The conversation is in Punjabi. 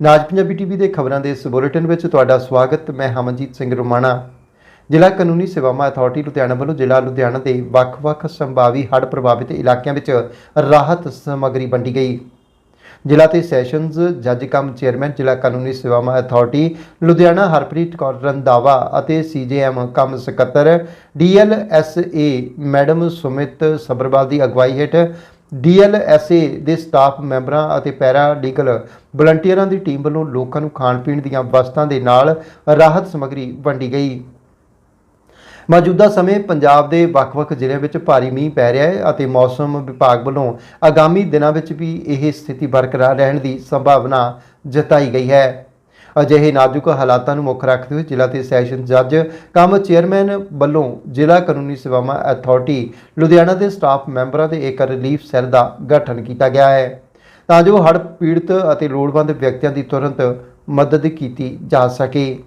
ਨਾਜ ਪੰਜਾਬੀ ਟੀਵੀ ਦੇ ਖਬਰਾਂ ਦੇ ਇਸ ਬੁਲੇਟਿਨ ਵਿੱਚ ਤੁਹਾਡਾ ਸਵਾਗਤ, ਮੈਂ ਹਮਨਜੀਤ ਸਿੰਘ ਰੋਮਾਣਾ। ਜ਼ਿਲ੍ਹਾ ਕਾਨੂੰਨੀ ਸੇਵਾਵਾਂ ਅਥਾਰਟੀ ਲੁਧਿਆਣਾ ਵੱਲੋਂ ਜ਼ਿਲ੍ਹਾ ਲੁਧਿਆਣਾ ਦੇ ਵੱਖ-ਵੱਖ ਸੰਭਾਵੀ ਹੜ੍ਹ ਪ੍ਰਭਾਵਿਤ ਇਲਾਕਿਆਂ ਵਿੱਚ ਰਾਹਤ ਸਮੱਗਰੀ ਵੰਡੀ ਗਈ। ਜ਼ਿਲ੍ਹਾ ਤੇ ਸੈਸ਼ਨਜ਼, ਜੱਜ ਕਮ ਚੇਅਰਮੈਨ, ਜ਼ਿਲ੍ਹਾ ਕਾਨੂੰਨੀ ਸੇਵਾਵਾਂ ਅਥਾਰਟੀ, ਲੁਧਿਆਣਾ ਹਰਪ੍ਰੀਤ ਕੌਰ ਰੰਧਾਵਾ ਅਤੇ ਸੀਜੇਐਮ ਕਮ ਸਕੱਤਰ ਡੀਐਲਐਸਏ ਮੈਡਮ ਸੁਮਿਤ ਸਬਰਵਾਲ ਦੀ ਅਗਵਾਈ ਹੇਠ ਡੀਐਲਐਸਏ ਦੇ ਸਟਾਫ ਮੈਂਬਰਾਂ ਅਤੇ ਪੈਰਾ ਲੀਗਲ ਵਲੰਟੀਅਰਾਂ ਦੀ ਟੀਮ ਵੱਲੋਂ ਲੋਕਾਂ ਨੂੰ ਖਾਣ ਪੀਣ ਦੀਆਂ ਵਸਤਾਂ ਦੇ ਨਾਲ ਰਾਹਤ ਸਮੱਗਰੀ ਵੰਡੀ ਗਈ। ਮੌਜੂਦਾ ਸਮੇਂ ਪੰਜਾਬ ਦੇ ਵੱਖ-ਵੱਖ ਜ਼ਿਲ੍ਹਿਆਂ ਵਿੱਚ ਭਾਰੀ ਮੀਂਹ ਪੈ ਰਿਹਾ ਹੈ ਅਤੇ ਮੌਸਮ ਵਿਭਾਗ ਵੱਲੋਂ ਆਗਾਮੀ ਦਿਨਾਂ ਵਿੱਚ ਵੀ ਇਹ ਸਥਿਤੀ ਬਰਕਰਾਰ ਰਹਿਣ ਦੀ ਸੰਭਾਵਨਾ ਜਤਾਈ ਗਈ ਹੈ। ਅਜਿਹੇ ਨਾਜ਼ੁਕ ਹਾਲਾਤਾਂ ਨੂੰ ਮੁੱਖ ਰੱਖਦੇ ਹੋਏ ਜ਼ਿਲ੍ਹਾ ਤੇ ਸੈਸ਼ਨ ਜੱਜ ਕਮ ਚੇਅਰਮੈਨ ਵੱਲੋਂ ਜ਼ਿਲ੍ਹਾ ਕਾਨੂੰਨੀ ਸੇਵਾਵਾਂ ਅਥਾਰਟੀ ਲੁਧਿਆਣਾ ਦੇ ਸਟਾਫ ਮੈਂਬਰਾਂ ਦੇ ਇੱਕ ਰਿਲੀਫ ਸੈੱਲ ਦਾ ਗਠਨ ਕੀਤਾ ਗਿਆ ਹੈ। ਤਾਂ ਜੋ ਹੜ੍ਹ ਪੀੜਤ ਅਤੇ ਲੋੜਵੰਦ ਵਿਅਕਤੀਆਂ ਦੀ ਤੁਰੰਤ ਮਦਦ ਕੀਤੀ ਜਾ ਸਕੇ।